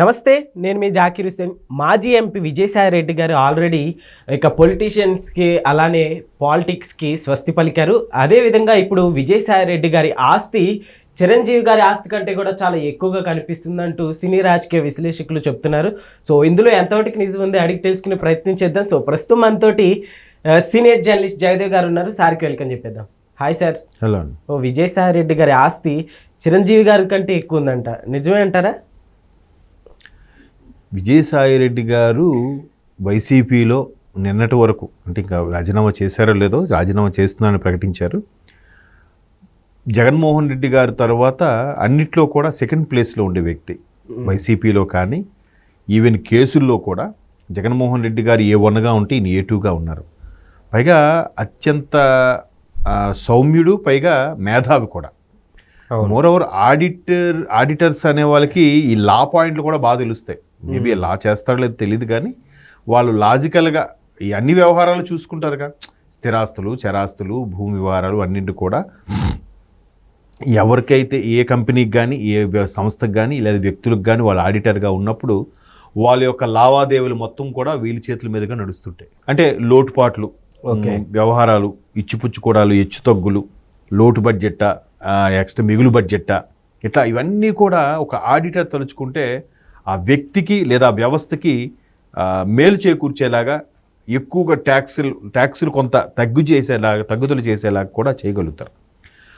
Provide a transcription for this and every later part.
నమస్తే నేను మీ జాకిర్ హుసేన్ మాజీ ఎంపీ విజయసాయి రెడ్డి గారు ఆల్రెడీ ఇక పొలిటీషియన్స్కి అలానే పాలిటిక్స్కి స్వస్తి పలికారు. అదేవిధంగా ఇప్పుడు విజయసాయి రెడ్డి గారి ఆస్తి చిరంజీవి గారి ఆస్తి కంటే కూడా చాలా ఎక్కువగా కనిపిస్తుందంటూ సినీ రాజకీయ విశ్లేషకులు చెప్తున్నారు. సో ఇందులో ఎంతవరకు నిజం ఉంది అడిగి తెలుసుకునే ప్రయత్నం చేద్దాం. సో ప్రస్తుతం మనతోటి సీనియర్ జర్నలిస్ట్ జయదేవ్ గారు ఉన్నారు. సార్కి వెల్కమ్ చెప్పేద్దాం. Hi sir. హలో. ఓ విజయసాయి రెడ్డి గారి ఆస్తి చిరంజీవి గారి కంటే ఎక్కువ ఉందంట. నిజమే అంటారా? విజయసాయి రెడ్డి గారు వైసీపీలో నిన్నటి వరకు అంటే ఇంకా రాజీనామా చేశారో లేదో రాజీనామా చేస్తున్నారని ప్రకటించారు. జగన్మోహన్ రెడ్డి గారి తర్వాత అన్నిట్లో కూడా సెకండ్ ప్లేస్లో ఉండే వ్యక్తి వైసీపీలో కానీ ఈవెన్ కేసుల్లో కూడా జగన్మోహన్ రెడ్డి గారు ఏ వన్గా ఉంటే ఈయన ఏ టూగా ఉన్నారు. పైగా అత్యంత సౌమ్యుడు పైగా మేధావి కూడా. మోర్ ఓవర్ ఆడిటర్ ఆడిటర్స్ అనే వాళ్ళకి ఈ లా పాయింట్లు కూడా బాగా తెలుస్తాయి. మేబీ లా చేస్తారో లేదో తెలియదు కానీ వాళ్ళు లాజికల్గా ఈ అన్ని వ్యవహారాలు చూసుకుంటారుగా. స్థిరాస్తులు చరాస్తులు భూమి వ్యవహారాలు అన్నింటి కూడా ఎవరికైతే ఏ కంపెనీకి కానీ ఏ సంస్థకు కానీ లేదా వ్యక్తులకు కానీ వాళ్ళు ఆడిటర్గా ఉన్నప్పుడు వాళ్ళ యొక్క లావాదేవీలు మొత్తం కూడా వీళ్ళ చేతుల మీదుగా నడుస్తుంటాయి. అంటే లోటుపాట్లు వ్యవహారాలు ఇచ్చిపుచ్చుకోవడాలు హెచ్చు తగ్గులు లోటు బడ్జెట్టా ఎక్స్ట్రా మిగులు బడ్జెట్టా ఇట్లా ఇవన్నీ కూడా ఒక ఆడిటర్ తలుచుకుంటే ఆ వ్యక్తికి లేదా వ్యవస్థకి మేలు చేకూర్చేలాగా ఎక్కువగా ట్యాక్సులు ట్యాక్సులు కొంత తగ్గు చేసేలాగా తగ్గుదలు చేసేలాగా కూడా చేయగలుగుతారు.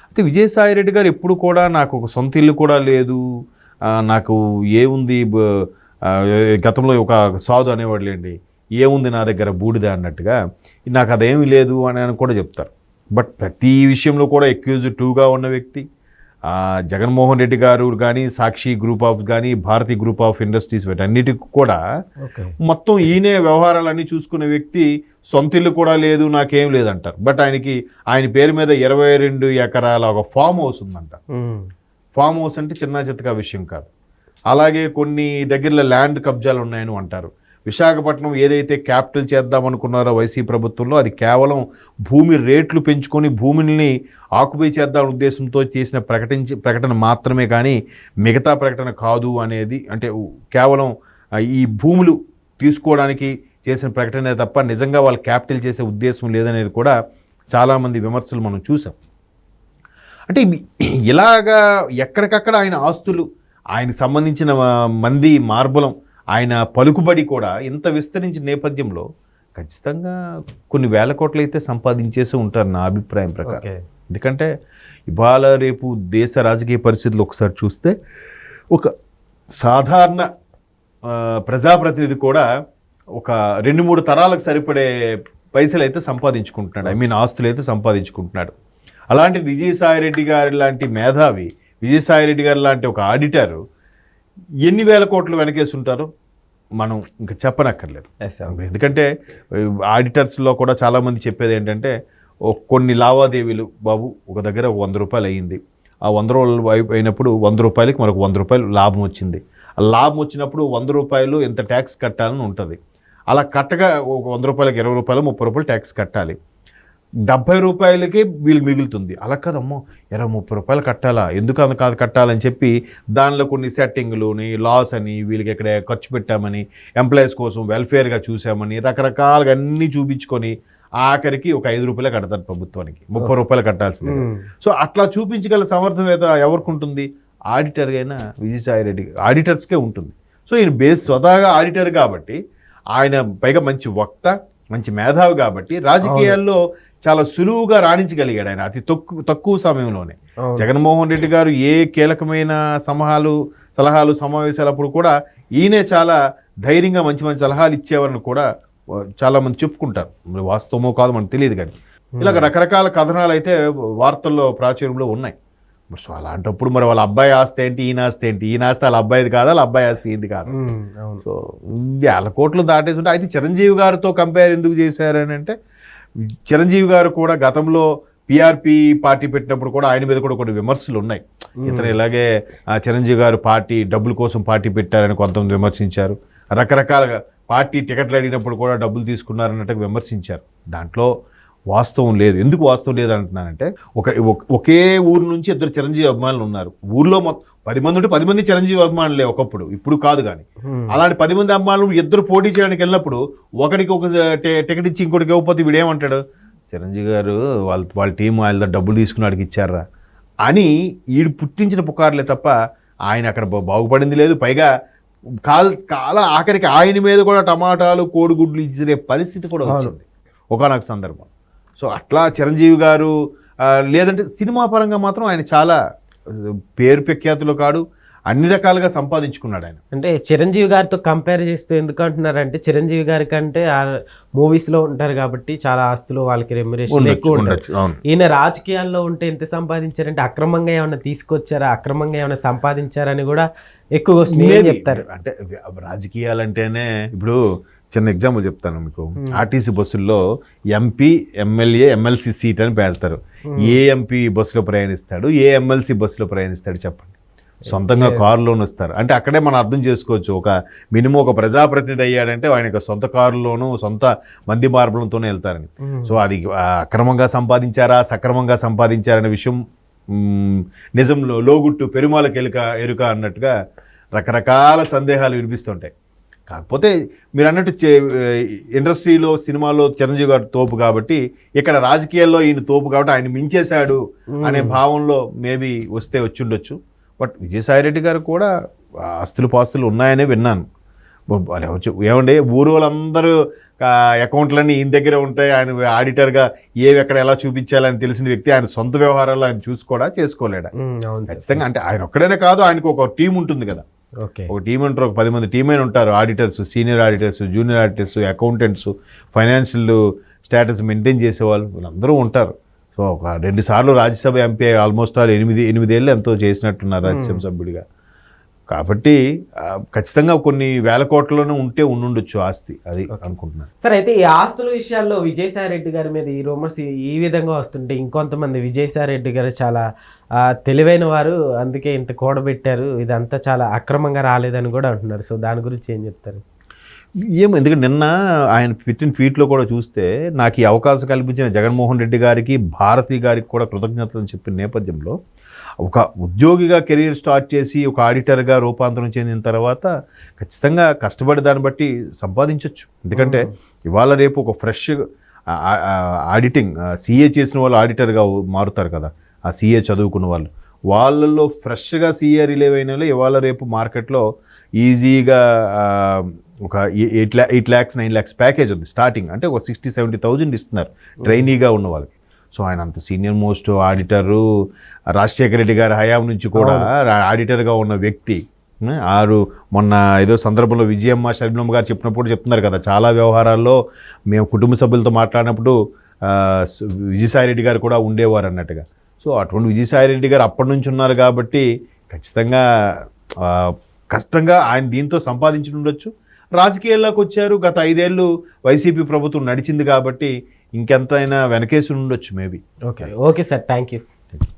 అయితే విజయసాయి రెడ్డి గారు ఎప్పుడు కూడా నాకు ఒక సొంత ఇల్లు కూడా లేదు. నాకు ఏముంది గతంలో ఒక సాధు అనేవాడు లేండి ఏముంది నా దగ్గర బూడిద అన్నట్టుగా నాకు అదేమీ లేదు అని అని కూడా చెప్తారు. బట్ ప్రతి విషయంలో కూడా ఎక్యూజ్ టూగా ఉన్న వ్యక్తి జగన్మోహన్ రెడ్డి గారు కానీ సాక్షి గ్రూప్ ఆఫ్ కానీ భారతీ గ్రూప్ ఆఫ్ ఇండస్ట్రీస్ వీటన్నిటికి కూడా మొత్తం ఈయనే వ్యవహారాలన్నీ చూసుకునే వ్యక్తి సొంత ఇల్లు కూడా లేదు నాకేం లేదంటారు. బట్ ఆయనకి ఆయన పేరు మీద ఇరవై రెండు ఎకరాల ఒక ఫామ్ హౌస్ ఉందంట. ఫామ్ హౌస్ అంటే చిన్న చిత్తగా విషయం కాదు. అలాగే కొన్ని దగ్గరలో ల్యాండ్ కబ్జాలు ఉన్నాయని అంటారు. విశాఖపట్నం ఏదైతే క్యాపిటల్ చేద్దామనుకున్నారో వైసీ ప్రభుత్వంలో అది కేవలం భూమి రేట్లు పెంచుకొని భూమిని ఆకుపై చేద్దాం ఉద్దేశంతో చేసిన ప్రకటించి ప్రకటన మాత్రమే కానీ మిగతా ప్రకటన కాదు అనేది అంటే కేవలం ఈ భూములు తీసుకోవడానికి చేసిన ప్రకటనే తప్ప నిజంగా వాళ్ళు క్యాపిటల్ చేసే ఉద్దేశం లేదనేది కూడా చాలామంది విమర్శలు మనం చూసాం అంటే ఇలాగా ఎక్కడికక్కడ ఆయన ఆస్తులు ఆయనకు సంబంధించిన మంది మార్బలం ఆయన పలుకుబడి కూడా ఇంత విస్తరించిన నేపథ్యంలో ఖచ్చితంగా కొన్ని వేల కోట్లు అయితే సంపాదించేసి ఉంటారు నా అభిప్రాయం ప్రకారం. ఎందుకంటే ఇవాళ రేపు దేశ రాజకీయ పరిస్థితులు ఒకసారి చూస్తే ఒక సాధారణ ప్రజాప్రతినిధి కూడా ఒక రెండు మూడు తరాలకు సరిపడే పైసలు అయితే సంపాదించుకుంటున్నాడు. ఐ మీన్ ఆస్తులు అయితే సంపాదించుకుంటున్నాడు. అలాంటిది విజయసాయి రెడ్డి గారి లాంటి మేధావి విజయసాయి రెడ్డి గారి లాంటి ఒక ఆడిటర్ ఎన్ని వేల కోట్లు వెనకేసి ఉంటారో మనం ఇంకా చెప్పనక్కర్లేదు. ఎందుకంటే ఆడిటర్స్లో కూడా చాలామంది చెప్పేది ఏంటంటే కొన్ని లావాదేవీలు బాబు ఒక దగ్గర వంద రూపాయలు అయ్యింది ఆ వంద రోజులు అయి- అయినప్పుడు వంద రూపాయలకి మనకు వంద రూపాయలు లాభం వచ్చింది. ఆ లాభం వచ్చినప్పుడు వంద రూపాయలు ఎంత ట్యాక్స్ కట్టాలని ఉంటుంది. అలా కట్టగా ఒక వంద రూపాయలకి ఇరవై రూపాయలు ముప్పై రూపాయలు ట్యాక్స్ కట్టాలి. డెబ్బై రూపాయలకి వీళ్ళు మిగులుతుంది. అలా కదమ్మో ఇరవై ముప్పై రూపాయలు కట్టాలా? ఎందుకు అంత కాదు కట్టాలని చెప్పి దానిలో కొన్ని సెట్టింగ్లుని లాస్ అని వీళ్ళకి ఎక్కడ ఖర్చు పెట్టామని ఎంప్లాయీస్ కోసం వెల్ఫేర్గా చూసామని రకరకాలుగా అన్నీ చూపించుకొని ఆఖరికి ఒక ఐదు రూపాయలే కడతారు ప్రభుత్వానికి. ముప్పై రూపాయలు కట్టాల్సింది సో అట్లా చూపించగల సమర్థత ఎవరికి ఉంటుంది? ఆడిటర్ అయినా విజయసాయి రెడ్డి ఆడిటర్స్కే ఉంటుంది. సో ఈయన బేస్ స్వతహాగా ఆడిటర్ కాబట్టి ఆయన పైగా మంచి వక్త మంచి మేధావి కాబట్టి రాజకీయాల్లో చాలా సులువుగా రాణించగలిగాడు ఆయన అతి తక్కువ తక్కువ సమయంలోనే. జగన్మోహన్ రెడ్డి గారు ఏ కీలకమైన సమహాలు సలహాలు సమావేశాలప్పుడు కూడా ఈయనే చాలా ధైర్యంగా మంచి మంచి సలహాలు ఇచ్చేవారని కూడా చాలా మంది చెప్పుకుంటారు. వాస్తవమో కాదు మనకు తెలియదు కానీ. ఇలాగ రకరకాల కథనాలు అయితే వార్తల్లో ప్రాచుర్యంలో ఉన్నాయి. మరి సో అలాంటప్పుడు మరి వాళ్ళ అబ్బాయి ఆస్తి ఏంటి ఈయన ఆస్తి ఏంటి? ఈయన ఆస్తి వాళ్ళ అబ్బాయిది కాదా? వాళ్ళ అబ్బాయి ఆస్తి ఏంటి కాదు? సో వేల కోట్లు దాటేస్తుంటే అయితే చిరంజీవి గారితో కంపేర్ ఎందుకు చేశారని అంటే చిరంజీవి గారు కూడా గతంలో పిఆర్పి పార్టీ పెట్టినప్పుడు కూడా ఆయన మీద కూడా కొన్ని విమర్శలు ఉన్నాయి. ఇతను ఇలాగే ఆ, చిరంజీవి గారు పార్టీ డబ్బుల కోసం పార్టీ పెట్టారని కొంతమంది విమర్శించారు. రకరకాలుగా పార్టీ టికెట్లు అడిగినప్పుడు కూడా డబ్బులు తీసుకున్నారన్నట్టు విమర్శించారు. దాంట్లో వాస్తవం లేదు. ఎందుకు వాస్తవం లేదు అంటున్నానంటే ఒక ఒక- ఊరు నుంచి ఇద్దరు చిరంజీవి అభిమానులు ఉన్నారు. ఊర్లో మొత్తం పది మంది ఉంటే పది మంది చిరంజీవి అభిమానులే ఒకప్పుడు. ఇప్పుడు కాదు కానీ. అలాంటి పది మంది అభిమానులు ఇద్దరు పోటీ చేయడానికి వెళ్ళినప్పుడు ఒకడికి ఒక టికెట్ ఇచ్చి ఇంకోటికి ఇవ్వకపోతే వీడేమంటాడు చిరంజీవి గారు వాళ్ళ వాళ్ళ టీం వాళ్ళ డబ్బులు తీసుకుని వాడికి ఇచ్చారా? అని ఈడు పుట్టించిన పుకార్లే తప్ప ఆయన అక్కడ బాగుపడింది లేదు. పైగా కాల్ కాల ఆఖరికి ఆయన మీద కూడా టమాటాలు కోడిగుడ్లు ఇచ్చే పరిస్థితి కూడా వచ్చింది. ఒకనొక సందర్భం. సో అట్లా చిరంజీవి గారు లేదంటే సినిమా పరంగా మాత్రం ఆయన చాలా పేరు ప్రఖ్యాతులు కాడు అన్ని రకాలుగా సంపాదించుకున్నాడు ఆయన అంటే చిరంజీవి గారితో కంపేర్ చేస్తూ ఎందుకు అంటున్నారంటే చిరంజీవి గారి కంటే ఆ మూవీస్లో ఉంటారు కాబట్టి చాలా ఆస్తులు వాళ్ళకి రెమ్యురేషన్ ఎక్కువ ఉంటారు ఉండొచ్చు. ఈయన రాజకీయాల్లో ఉంటే ఎంత సంపాదించారంటే అక్రమంగా ఏమైనా తీసుకొచ్చారా అక్రమంగా ఏమైనా సంపాదించారని కూడా ఎక్కువ. చెప్తారు అంటే రాజకీయాలంటేనే ఇప్పుడు చిన్న ఎగ్జాంపుల్ చెప్తాను మీకు. ఆర్టీసీ బస్సుల్లో ఎంపీ ఎమ్మెల్యే ఎమ్మెల్సీ సీట్ అని పెడతారు ఏ ఎంపీ బస్సులో ప్రయాణిస్తాడు ఏ ఎమ్మెల్సీ బస్సులో ప్రయాణిస్తాడు చెప్పండి. సొంతంగా కారులోనే వస్తారు అంటే అక్కడే మనం అర్థం చేసుకోవచ్చు. ఒక మినిమం ఒక ప్రజాప్రతినిధి అయ్యాడంటే ఆయన సొంత కారులోను సొంత మంది మార్బలంతోనే వెళ్తారని. సో అది అక్రమంగా సంపాదించారా సక్రమంగా సంపాదించారనే విషయం నిజంలో లోగుట్టు పెరుమాలకు ఎలుక ఎరుక అన్నట్టుగా రకరకాల సందేహాలు వినిపిస్తుంటాయి. కాకపోతే మీరు అన్నట్టు చే- ఇండస్ట్రీలో సినిమాలో చిరంజీవి గారు తోపు కాబట్టి ఇక్కడ రాజకీయాల్లో ఈయన తోపు కాబట్టి ఆయన మించేశాడు అనే భావంలో మేబీ వస్తే వచ్చుండొచ్చు. బట్ విజయసాయిరెడ్డి గారు కూడా ఆస్తులు పాస్తులు ఉన్నాయనే విన్నాను. ఏమండి ఊరు వాళ్ళందరూ ఆ, అకౌంట్లన్నీ ఈయన దగ్గర ఉంటాయి. ఆయన ఆడిటర్గా ఏవి ఎక్కడ ఎలా చూపించాలని తెలిసిన వ్యక్తి ఆయన సొంత వ్యవహారాలు ఆయన చూసుకోడా చేసుకోలేడా? ఖచ్చితంగా అంటే ఆయన ఒక్కడైనా కాదు ఆయనకు ఒక టీం ఉంటుంది కదా. ఒక టీం అంటారు ఒక పది మంది టీం అయిన ఉంటారు. Auditors senior auditors junior auditors accountants financial status maintain చేసేవాళ్ళు వీళ్ళందరూ ఉంటారు. సో ఒక రెండు సార్లు రాజ్యసభ ఎంపీ ఆల్మోస్ట్ ఆల్ ఎనిమిది ఎనిమిదేళ్ళు ఎంతో చేసినట్టున్నారు రాజ్యసభ సభ్యుడిగా. కాబట్టి ఖచ్చితంగా కొన్ని వేల కోట్లలోనే ఉంటే ఉండుండొచ్చు ఆస్తి అది అనుకుంటున్నాను సార్ అయితే ఈ ఆస్తుల విషయాల్లో విజయసాయి రెడ్డి గారి మీద ఈ రూమర్స్ ఈ విధంగా వస్తుంటే ఇంకొంతమంది విజయసాయి రెడ్డి గారు చాలా తెలివైన వారు అందుకే ఇంత కూడబెట్టారు ఇదంతా చాలా అక్రమంగా రాలేదని కూడా అంటున్నారు. సో దాని గురించి ఏం చెప్తారు? ఏమో ఎందుకంటే నిన్న ఆయన పెట్టిన ట్వీట్లో కూడా చూస్తే నాకు ఈ అవకాశం కల్పించిన జగన్మోహన్ రెడ్డి గారికి భారతి గారికి కూడా కృతజ్ఞతలు చెప్పిన నేపథ్యంలో ఒక ఉద్యోగిగా కెరీర్ స్టార్ట్ చేసి ఒక ఆడిటర్గా రూపాంతరం చెందిన తర్వాత ఖచ్చితంగా కష్టపడి దాన్ని బట్టి సంపాదించవచ్చు ఎందుకంటే ఇవాళ రేపు ఒక ఫ్రెష్ ఆడిటింగ్ సీఏ చేసిన వాళ్ళు ఆడిటర్గా మారుతారు కదా. ఆ సీఏ చదువుకున్న వాళ్ళు. వాళ్ళల్లో ఫ్రెష్గా సీఏ రిలేవ్ అయిన వాళ్ళు ఇవాళ రేపు మార్కెట్లో ఈజీగా ఒక eight ల్యా eight lakhs nine lakhs package ఉంది. స్టార్టింగ్ అంటే ఒక సిక్స్టీ సెవెంటీ థౌజండ్ ఇస్తున్నారు. ట్రైనీగా ఉన్న వాళ్ళకి. సో ఆయన అంత senior most auditor Rajasekhara Reddy గారి హయాం నుంచి కూడా ఆడిటర్గా ఉన్న వ్యక్తి ఆరు మొన్న ఏదో సందర్భంలో విజయమ్మ షర్మిలమ్మ గారు చెప్పినప్పుడు చెప్తున్నారు కదా చాలా వ్యవహారాల్లో మేము కుటుంబ సభ్యులతో మాట్లాడినప్పుడు ఆ, సు- విజయసాయి రెడ్డి గారు కూడా ఉండేవారు అన్నట్టుగా. సో అటువంటి విజయసాయి రెడ్డి గారు అప్పటి నుంచి ఉన్నారు కాబట్టి ఖచ్చితంగా కష్టంగా ఆయన దీంతో సంపాదించి ఉండొచ్చు రాజకీయాల్లోకి వచ్చారు. గత ఐదేళ్ళు వైసీపీ ప్రభుత్వం నడిచింది కాబట్టి ఇంకెంతైనా వెనకేసి ఉండొచ్చు maybe. Okay. Okay sir. Thank you